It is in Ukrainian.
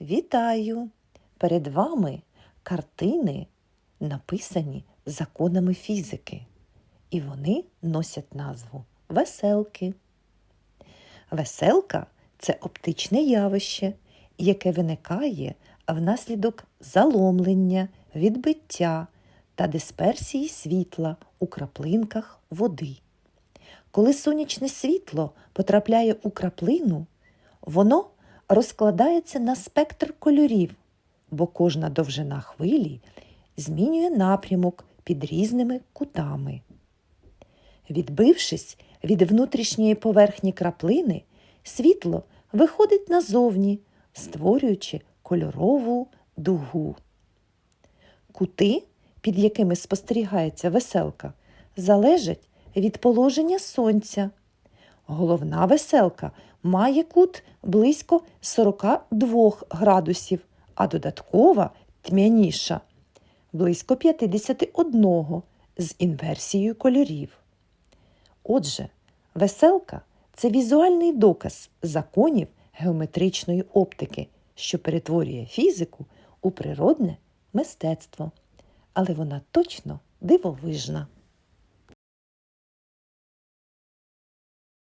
Вітаю! Перед вами картини, написані законами фізики, і вони носять назву веселки. Веселка це оптичне явище, яке виникає внаслідок заломлення, відбиття та дисперсії світла у краплинках води. Коли сонячне світло потрапляє у краплину, воно розкладається на спектр кольорів, бо кожна довжина хвилі змінює напрямок під різними кутами. Відбившись від внутрішньої поверхні краплини, світло виходить назовні, створюючи кольорову дугу. Кути, під якими спостерігається веселка, залежать від положення сонця. Головна веселка має кут близько 42 градусів, а додаткова тьмяніша близько 51 з інверсією кольорів. Отже, веселка це візуальний доказ законів геометричної оптики, що перетворює фізику у природне мистецтво. Але вона точно дивовижна.